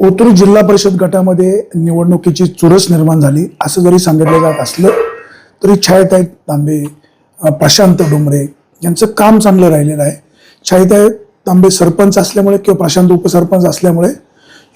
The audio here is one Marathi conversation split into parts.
ओतूर जिल्हा परिषद गटामध्ये निवडणुकीची चुरस निर्माण झाली. असं जरी सांगितलं जात असलं तरी छायाताई तांबे प्रशांत डोंबरे यांचं काम चांगलं राहिलेलं आहे. छायताई तांबे सरपंच असल्यामुळे किंवा प्रशांत उपसरपंच असल्यामुळे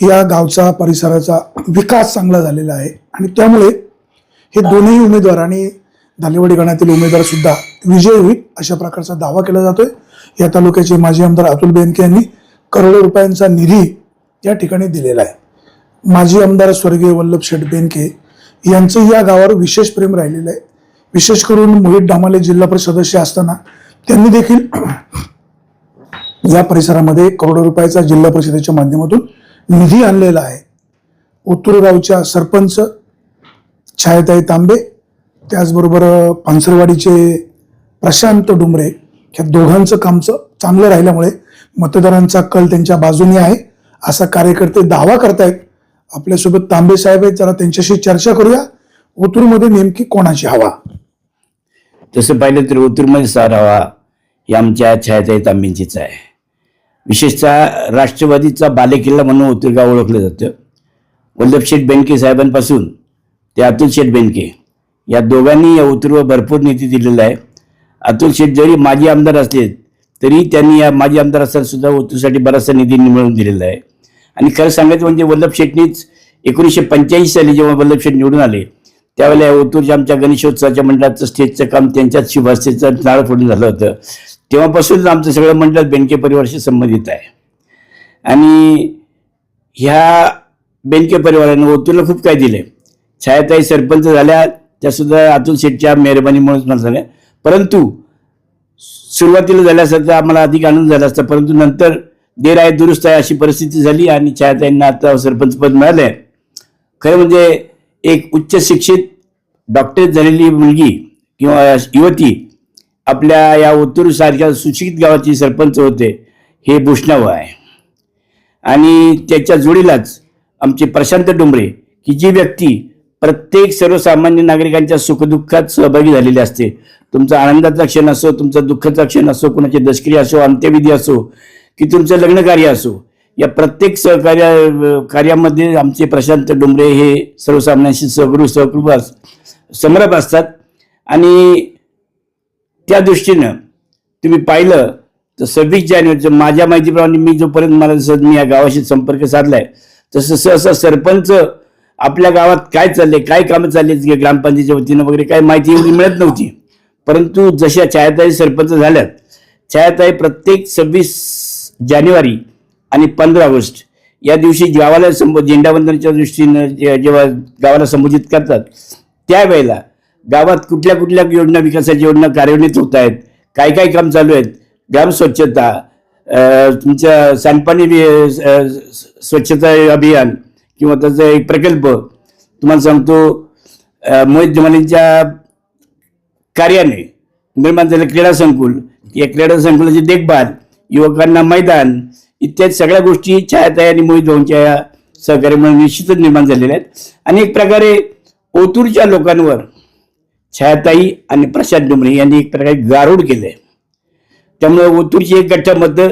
या गावचा परिसराचा विकास चांगला झालेला आहे. आणि त्यामुळे हे दोन्ही उमेदवार आणि धालेवाडी गणातील उमेदवार सुद्धा विजय होईल अशा प्रकारचा दावा केला जातोय. या तालुक्याचे माजी आमदार अतुल बेनके यांनी करोडो रुपयांचा निधी या ठिकाणी दिलेला आहे. माजी आमदार स्वर्गीय वल्लभ शेठ बेनके यांचं या गावावर विशेष प्रेम राहिलेलं आहे. विशेष करून मोहित डामाले जिल्हा परिषद सदस्य असताना त्यांनी देखील या परिसरामध्ये करोडो रुपयाचा जिल्हा परिषदेच्या माध्यमातून निधी आणलेला आहे. उत्तुरगावच्या सरपंच छायाताई तांबे त्याचबरोबर पानसरवाडीचे प्रशांत डुमरे ह्या दोघांचं कामचं चांगलं राहिल्यामुळे मतदारांचा कल त्यांच्या बाजूने आहे. असा कार्यकर्ते दावा करतायत. आपल्यासोबत तांबे साहेब आहेत जरा त्यांच्याशी चर्चा करूया. ओतूरमध्ये नेमकी कोणाची हवा? तसं पाहिलं तर ओतूरमध्ये सारावा ही आमच्या छायाताई तांबेंचीच आहे. विशेषतः राष्ट्रवादीचा बालेकिल्ला म्हणून ओतूर ओळखलं जातं. वल्लभ शेठ बेनके साहेबांपासून ते अतुल शेठ बेनके या दोघांनी या ओतूरवर भरपूर निधी दिलेला आहे. अतुल शेठ जरी माजी आमदार असले तरी त्यांनी या माजी आमदार असताना सुद्धा ओतूरसाठी बराचसा निधी मिळवून दिलेला आहे. आणि खरं सांगायचं म्हणजे वल्लभ शेठनीच एकोणीसशे पंच्याऐंशी साली जेव्हा वल्लभ शेट निवडून आले त्यावेळेला या ओतूरच्या आमच्या गणेशोत्सवाच्या मंडळाचं स्टेजचं काम त्यांच्याच शुभास्तेचं नारळ फोडून झालं होतं. तेव्हापासून आमचं सगळं मंडळ बेनके परिवाराशी संबंधित आहे. आणि ह्या बेनके परिवारानं ओतूरला खूप काय दिलं छायाताई सरपंच झाल्या त्यासुद्धा अतुल शेठच्या मेहरबानीमुळेच मला झाल्या. परंतु सुरुवातीला झाल्यासारखं आम्हाला अधिक आनंद झाला असता परंतु नंतर देर आहे दुरुस्त आहे अशी परिस्थिती झाली आणि छायाताईंना आता सरपंच पद मिळालंय. खरं म्हणजे एक उच्च शिक्षित डॉक्टरेट झालेली मुलगी किंवा युवती आपल्या या ओतूर सारख्या सुशिक्षित गावाची सरपंच होते हे भूषणावं आहे. आणि त्याच्या जोडीलाच आमचे प्रशांत डोंबरे की जी व्यक्ती प्रत्येक सर्वसामान्य नागरिकांच्या सुखदुःखात सहभागी झालेली असते. तुमचा आनंदाचा क्षण असो तुमचा दुःखाचा क्षण असो कुणाची दशक्रिया असो अंत्यविधी असो की तुमचं लग्न कार्य असो. या प्रत्येक सहकार्या कार्यामध्ये आमचे प्रशांत डोंबरे हे सर्वसामान्यांशी सहगुरु सहकृप समरप असतात. आणि त्या दृष्टीनं तुम्ही पाहिलं तर सव्वीस जानेवारीचं माझ्या माहितीप्रमाणे मी जोपर्यंत मला जसं मी या गावाशी संपर्क साधलाय तसं सहसा सरपंच आपल्या गावात काय चाललंय काय कामं चालली आहेत ग्रामपंचायतीच्या वतीनं वगैरे काय माहिती एवढी मिळत नव्हती. परंतु जशा छायाताई सरपंच झाल्यात छायाताई प्रत्येक सव्वीस जानेवारी आणि पंधरा ऑगस्ट. या दिवशी गावाला संबो झेंडावंदनाच्या दृष्टीनं जेव्हा गावाला संबोधित करतात त्यावेळेला गावात कुठल्या कुठल्या योजना विकासाच्या योजना कार्यान्वित होत आहेत काय काय काम चालू आहेत ग्राम स्वच्छता तुमच्या सांडपाणी स्वच्छता अभियान किंवा त्याचा एक प्रकल्प तुम्हाला सांगतो मोहित जमालींच्या कार्याने निर्माण झालं क्रीडा संकुल. या क्रीडा संकुलाची देखभाल युवकांना मैदान इत्यादी सगळ्या गोष्टी छायाताई आणि मोहित भाऊंच्या सहकार्यामुळे निश्चितच निर्माण झालेल्या आहेत. आणि एक प्रकारे ओतूरच्या लोकांवर छायाताई आणि प्रशांत डुमरे यांनी एक प्रकारे गारूड केलं आहे त्यामुळे ओतूरची एक गठ्ठ मतं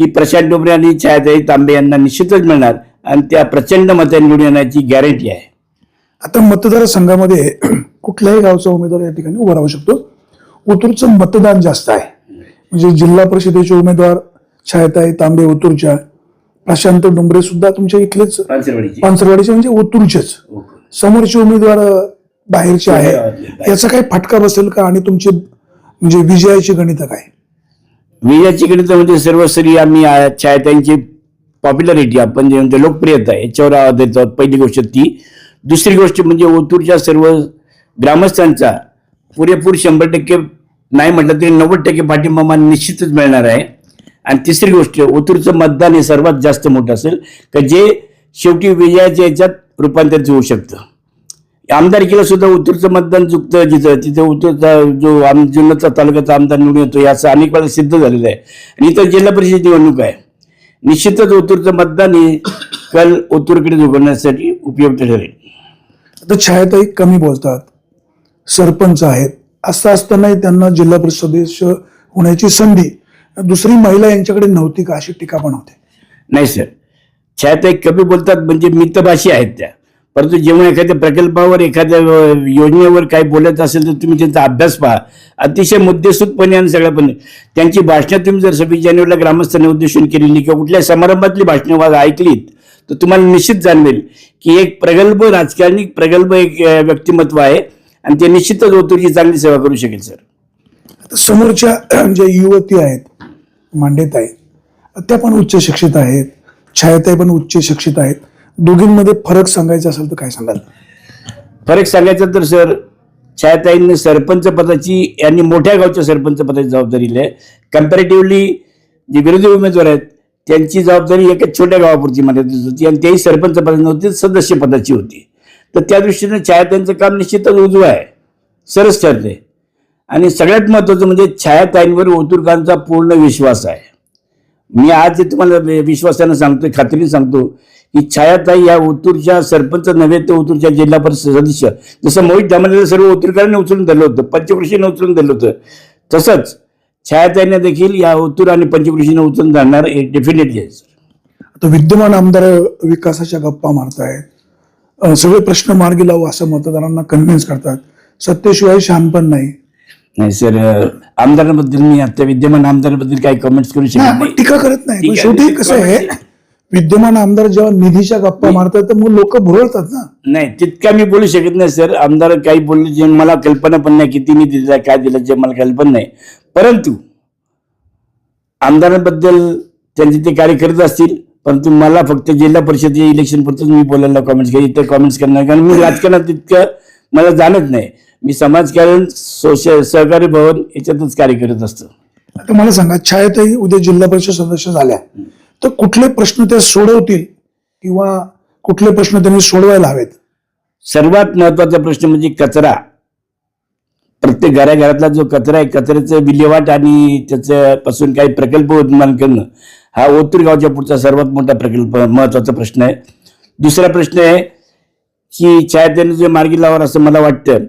ही प्रशांत डोंबरे आणि छायाताई तांबे यांना निश्चितच मिळणार आणि त्या प्रचंड मतांनी निवडून येण्याची गॅरंटी आहे. आता मतदारसंघामध्ये कुठल्याही गावचा उमेदवार या ठिकाणी उभा राहू शकतो. ओतूरचं मतदान जास्त आहे. म्हणजे जिल्हा परिषदेचे उमेदवार छायाताई तांबे ओतूरच्या प्रशांत डोंबरे सुद्धा तुमच्या इथलेच. पानसरवाडीचे. म्हणजे ओतूरचेच. समोरचे उमेदवार बाहेरचे आहे याचा काही फटका बसेल का? आणि तुमची म्हणजे विजयाची गणित काय? विजयाची गणित म्हणजे सर्वस्वी आम्ही छायाताईंची पॉप्युलरिटी आपण जे म्हणतो लोकप्रियता याच्यावर आधारित आहोत पहिली गोष्ट ती. दुसरी गोष्ट म्हणजे ओतूरच्या सर्व ग्रामस्थांचा पुरेपूर शंभर टक्के नाही म्हटलं तरी नव्वद टक्के पाठिंबा मला निश्चितच मिळणार आहे. आणि तिसरी गोष्ट ओतूरचं मतदान हे सर्वात जास्त मोठं असेल का जे शेवटी विजयाच्या याच्यात रूपांतरित होऊ शकतं. आमदारकीला सुद्धा उत्तरचं मतदान चुकतं जिथं तिथं उत्तूरचा जो आम जुन्नरचा तालुक्याचा आमदार निवडून येतो याचं अनेक वेळा सिद्ध झालेलं आहे. आणि इथं जिल्हा परिषद निवडणूक आहे. निश्चितच ओतूरचं मतदान हे कल ओतूरकडे झुकवण्यासाठी उपयुक्त ठरेल. आता छायाताई कमी बोलतात. सरपंच आहेत. असं असतानाही त्यांना जिल्हा परिषद सदस्य होण्याची संधी दुसरी महिला यांच्याकडे नव्हती का अशी टीका पण होते. नाही सर छायाताई कमी बोलतात म्हणजे मितभाषी आहेत त्या. परंतु जेव्हा एखाद्या प्रकल्पावर एखाद्या योजनेवर काही बोलत असेल तर तुम्ही त्यांचा अभ्यास पहा. अतिशय मुद्देसूदपणे आणि सगळ्यापणे त्यांची भाषणं तुम्ही जर सव्वीस जानेवारीला ग्रामस्थांनी उद्देशून केलेली किंवा कुठल्या समारंभातली भाषणं वा- ऐकलीत तर तुम्हाला निश्चित जाणवेल की एक प्रगल्भ राजकारणी प्रगल्भ एक व्यक्तिमत्व आहे. आणि ते निश्चितच ओतूरची चांगली सेवा करू शकेल सर. आता समोरच्या ज्या युवती आहेत मांडेताई त्या पण उच्च शिक्षित आहेत छायाताई पण उच्च शिक्षित आहेत. दोघींमध्ये फरक सांगायचा असेल तर काय सांगाल? फरक सांगायचा तर सर छायाताईंनी सरपंच पदाची यांनी मोठ्या गावच्या सरपंच पदाची जबाबदारी दिली आहे. कम्पॅरेटिव्हली जे विरोधी उमेदवार आहेत त्यांची जबाबदारी एका छोट्या गावापुरती मर्यादित होती आणि तेही सरपंच पदाची नव्हती सदस्य पदाची होती. तर त्या दृष्टीने छायाताईंचं काम निश्चितच उजवं आहे. सरस ठरते. आणि सगळ्यात महत्त्वाचं म्हणजे छायाताईंवर ओतुरकांचा पूर्ण विश्वास आहे. मी आज जे तुम्हाला विश्वासानं सांगतो खात्रीने सांगतो की छायाताई या ओतूरच्या सरपंच नव्हे तर ओतूरच्या जिल्हा परिषद सदस्य. जसं मोहित दामाने सर्व ओतूरकरांनी उचलून धरलं होतं पंचकृषीने उचलून धरलं होतं. तसंच छायाताईने देखील या ओतूर आणि पंचकृषीने उचलून धरणार डेफिनेटली आहे सर आता विद्यमान आमदार विकासाच्या गप्पा मारतायत. आहेत सगळे प्रश्न मार्गी लावू असं मतदारांना कन्व्हिन्स करतात. सत्तेशिवाय शहाणपण नाही. नाही सर आमदारांबद्दल मी आता विद्यमान आमदारांबद्दल काही कमेंट्स करू शकत नाही. टीका करत नाही. पण शेवटी मी कसं आहे विद्यमान आमदार जेव्हा निधीच्या गप्पा मारतात तर मग लोक भुरळतात ना. नाही तितका मी बोलू शकत नाही सर. आमदार काही बोलले जे मला कल्पना पण नाही किती निधी दिला काय दिलं जे मला कल्पना नाही. परंतु आमदारांबद्दल त्यांचे ते कार्य करत असतील परंतु मला फक्त जिल्हा परिषदेच्या इलेक्शन पुरतच मी बोलायला कॉमेंट्स केली इतर कॉमेंट्स करणार कारण मी राजकारणात तितकं मला जाणत नाही. मी समाजकारण सोशल सहकारी भवन याच्यातच कार्य करत असतो. आता मला सांगा छायाताई उद्या जिल्हा परिषद सदस्य झाल्या. तर कुठले प्रश्न त्या सोडवतील किंवा कुठले प्रश्न त्यांनी सोडवायला हवेत? सर्वात महत्त्वाचा प्रश्न म्हणजे कचरा. प्रत्येक घराघरातला जो कचरा आहे कचऱ्याचं विल्हेवाट आणि त्याच्यापासून काही प्रकल्प निर्माण करणं. हा ओतूरगावच्या पुढचा सर्वात मोठा प्रकल्प महत्त्वाचा प्रश्न आहे. दुसरा प्रश्न आहे की छायातेने जे मार्गी लावावं असं मला वाटतं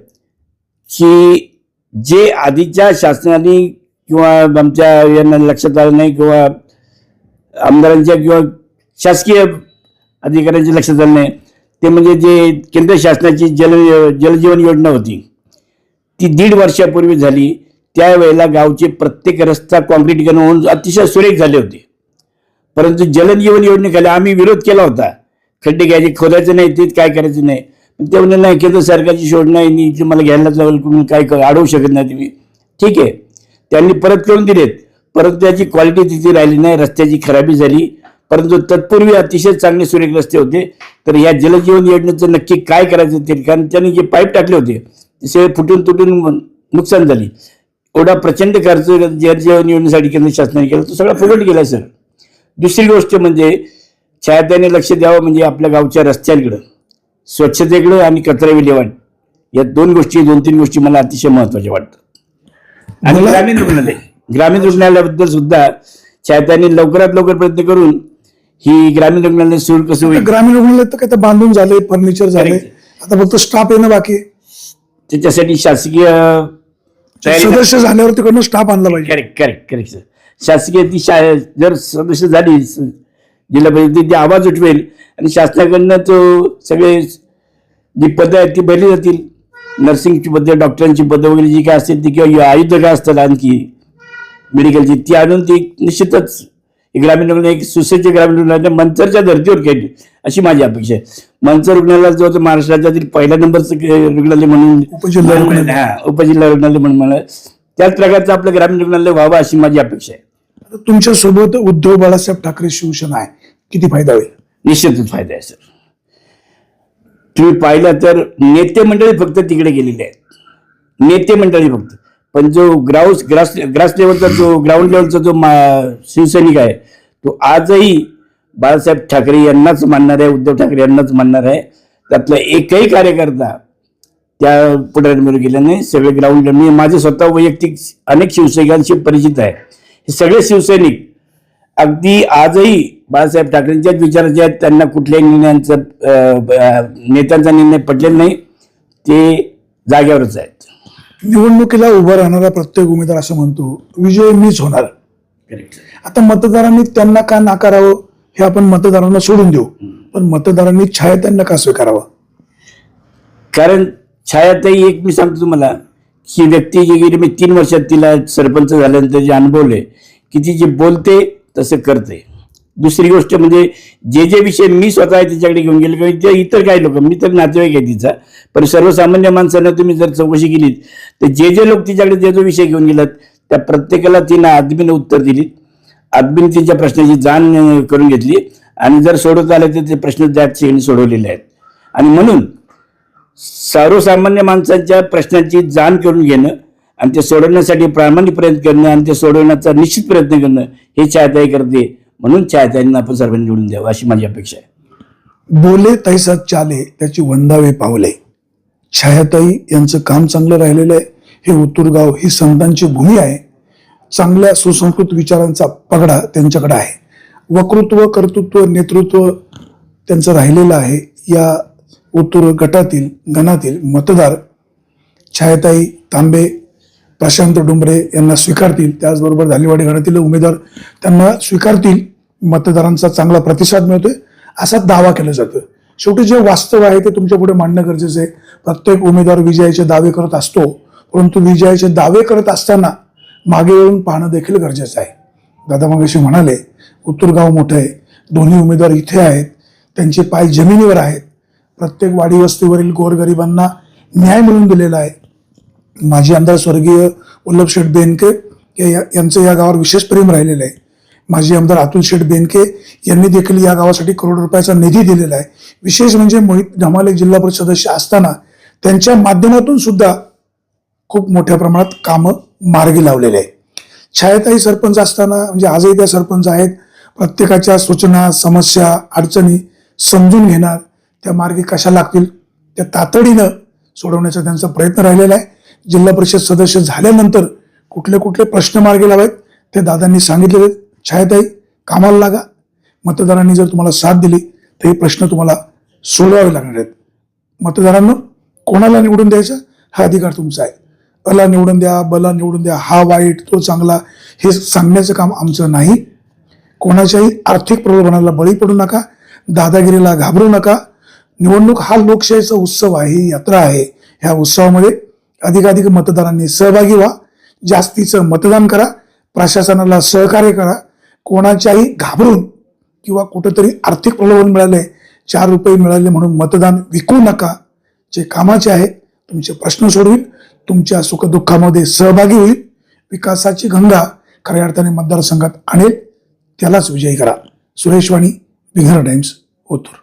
की जे आधीच्या शासनाने किंवा आमच्या यांना लक्षात आलं नाही किंवा आमदारांच्या किंवा शासकीय अधिकाऱ्यांच्या लक्षात आलं नाही ते म्हणजे जे केंद्र शासनाची जल जलजीवन योजना होती ती दीड वर्षापूर्वी झाली. त्यावेळेला गावचे प्रत्येक रस्ता काँक्रिटीकरण होऊन अतिशय सुरेख झाले होते. परंतु जलजीवन योजनेखाली आम्ही विरोध केला होता. खड्डे घ्यायचे खोदायचे नाही ते काय करायचं नाही. पण ते म्हणले नाही केंद्र सरकारची योजना आहे मी तुम्हाला घ्यायलाच लागेल तुम्ही काय अडवू शकत नाही तुम्ही. ठीक आहे. त्यांनी परत करून दिलेत. परंतु त्याची क्वालिटी तिथे राहिली नाही रस्त्याची खराबी झाली. परंतु तत्पूर्वी अतिशय चांगले सुरेख रस्ते होते. तर या जलजीवन योजनेचं नक्की काय करायचं ते कारण त्यांनी जे पाईप टाकले होते ते सगळे फुटून तुटून नुकसान झाली. एवढा प्रचंड खर्च जलजीवन योजनेसाठी केंद्र शासनाने केला तो सगळा फुकट गेला सर. दुसरी गोष्ट म्हणजे छायाताने लक्ष द्यावं म्हणजे आपल्या गावच्या रस्त्यांकडं. स्वच्छतेकडं आणि कचरा विल्हेवाट. या दोन गोष्टी दोन तीन गोष्टी मला अतिशय महत्त्वाच्या वाटतात आणि ग्रामीण रुग्णालय. ग्रामीण रुग्णालयाबद्दल सुद्धा छायाताने लवकरात लवकर प्रयत्न करून ही ग्रामीण रुग्णालय सुरू कसं होईल? ग्रामीण रुग्णालय तर काय बांधून झाले फर्निचर झाले. आता फक्त स्टाफ येणं बाकी. त्याच्यासाठी शासकीय सदस्य झाल्यावर तिकडनं स्टाफ आणला पाहिजे. करेक्ट करेक्ट करेक्ट सर शासकीय ती शा जर सदस्य झाली जिल्हा परिषद ती आवाज उठवेल आणि शासनाकडनं तो सगळे जी पदं आहेत ती भरली जातील नर्सिंगची पदं डॉक्टरांची पदं वगैरे जी काय असतील ती किंवा आयुध काय असतात आणखी मेडिकलची ती आणून ती निश्चितच ग्रामीण रुग्णालय एक सुसज्ज ग्रामीण रुग्णालय मंचरच्या धर्तीवर केली अशी माझी अपेक्षा आहे मंचर रुग्णालय जो महाराष्ट्र राज्यातील पहिल्या नंबरचं रुग्णालय म्हणून उपजिल्हा रुग्णालय. हा उपजिल्हा रुग्णालय म्हणून मला त्याच प्रकारचं आपलं ग्रामीण रुग्णालय व्हावं अशी माझी अपेक्षा आहे. तुमच्यासोबत उद्धव बाळासाहेब ठाकरे शिवसेना आहे. किती फायदा होईल? निश्चितच फायदा आहे सर. तुम्ही पाहिलं तर नेते मंडळी फक्त तिकडे गेलेले आहेत. नेते मंडळी फक्त. पण जो ग्राउस ग्रास ग्रास लेवलचा जो ग्राउंड लेवलचा जो शिवसैनिक आहे तो आजही बाळासाहेब ठाकरे यांनाच मानणार आहे उद्धव ठाकरे यांनाच मानणार आहे. त्यातला एकही कार्यकर्ता त्या पुढाऱ्यांवर गेला नाही सगळे ग्राउंड मी माझे स्वतः वैयक्तिक अनेक शिवसैनिकांशी परिचित आहे. हे सगळे शिवसैनिक अगदी आजही बाळासाहेब ठाकरेंच्याच विचाराचे आहेत. त्यांना कुठल्याही निर्णयांचं नेत्यांचा निर्णय पडलेला नाही. ते जागेवरच आहेत. निवडणुकीला उभा राहणारा प्रत्येक उमेदवार असं म्हणतो विजय मीच होणार. आता मतदारांनी त्यांना का नाकारावं हे आपण मतदारांना सोडून देऊ. पण मतदारांनी छायाताईंना का स्वीकारावं? कारण छायाताई एक मी सांगतो तुम्हाला ही व्यक्ती जी गेली मी तीन वर्षात तिला सरपंच झाल्यानंतर जे अनुभवले की ती जे बोलते तसं करते. दुसरी गोष्ट म्हणजे जे जे विषय मी स्वतः तिच्याकडे घेऊन गेले किंवा ते इतर काही लोक मी तर नातेवाईक आहे तिचा पण सर्वसामान्य माणसांना तुम्ही जर चौकशी केलीत तर जे जे लोक तिच्याकडे जे जो विषय घेऊन गेलात त्या प्रत्येकाला तिनं आदमीनं उत्तर दिली आदमीने तिच्या प्रश्नाची जाण करून घेतली. आणि जर सोडवता आले तर ते प्रश्न त्या ठिकाणी सोडवलेले आहेत. आणि म्हणून सर्वसामान्य माणसांच्या प्रश्नांची जाण करून घेणं आणि ते सोडवण्यासाठी प्रामाणिक प्रयत्न करणं आणि ते सोडवण्याचा निश्चित प्रयत्न करणं हे छायाताई करते. म्हणून छायाताईंना आपण सर्वांनी निवडून द्यावं अशी माझी अपेक्षा आहे. बोले तैसा चाले त्याची वंदावे पावले. छायाताई यांचं काम चांगलं राहिलेलं आहे. हे उतुरगाव ही संतांची भूमी आहे. चांगल्या सुसंस्कृत विचारांचा पगडा त्यांच्याकडे आहे. वक्तृत्व कर्तृत्व नेतृत्व त्यांचं राहिलेलं आहे. या उत्तूर गटातील गणातील मतदार छायाताई तांबे प्रशांत डुंबरे यांना स्वीकारतील. त्याचबरोबर धालीवाडी गणातील उमेदवार त्यांना स्वीकारतील. मतदारांचा चांगला प्रतिसाद मिळतोय. असा दावा केला जातो शेवटी जे वास्तव आहे ते तुमच्यापुढे मांडणं गरजेचं आहे. प्रत्येक उमेदवार विजयाचे दावे करत असतो. परंतु विजयाचे दावे करत असताना मागे येऊन पाहणं देखील गरजेचं आहे. दादा मंगेशी म्हणाले उत्तुरगाव मोठं आहे. दोन्ही उमेदवार इथे आहेत. त्यांचे पाय जमिनीवर आहेत. प्रत्येक वाडी वस्तीवरील गोरगरिबांना न्याय मिळवून दिलेला आहे. माजी आमदार स्वर्गीय वल्लभ शेठ बेनके या- यांचं या गावावर विशेष प्रेम राहिलेलं आहे. माजी आमदार अतुल शेठ बेनके यांनी देखील या गावासाठी करोड रुपयाचा निधी दिलेला आहे. विशेष म्हणजे मोहित धमाले जिल्हा परिषद सदस्य असताना त्यांच्या माध्यमातून सुद्धा खूप मोठ्या प्रमाणात कामं मार्गी लावलेले आहे छायाताई सरपंच असताना म्हणजे आजही त्या सरपंच आहेत. प्रत्येकाच्या सूचना समस्या अडचणी समजून घेणार. त्या मार्गी कशा लागतील त्या तातडीनं सोडवण्याचा त्यांचा प्रयत्न राहिलेला आहे. जिल्हा परिषद सदस्य झाल्यानंतर कुठले कुठले प्रश्न मार्गी लावायत ते दादांनी सांगितलेले छायाताई कामाला लागा. मतदारांनी जर तुम्हाला साथ दिली तर हे प्रश्न तुम्हाला सोडवावे लागणार आहेत. मतदारांनो कोणाला निवडून द्यायचा? हा अधिकार तुमचा आहे. अला निवडून द्या बला निवडून द्या हा वाईट तो चांगला हे सांगण्याचं काम आमचं नाही. कोणाच्याही आर्थिक प्रलोभनाला बळी पडू नका दादागिरीला घाबरू नका. निवडणूक हा लोकशाहीचा उत्सव आहे ही यात्रा आहे. ह्या उत्सवामध्ये अधिकाधिक मतदारांनी सहभागी व्हा. जास्तीचं मतदान करा. प्रशासनाला सहकार्य करा. कोणाच्याही घाबरून किंवा कुठंतरी आर्थिक प्रलोभन मिळाले चार रुपये मिळाले म्हणून मतदान विकू नका. जे कामाचे आहे तुमचे प्रश्न सोडवील तुमच्या सुखदुःखामध्ये सहभागी होईल. विकासाची गंगा खऱ्या अर्थाने मतदारसंघात आणेल. त्यालाच विजयी करा. सुरेश वाणी विघर टाइम्स ओतूर.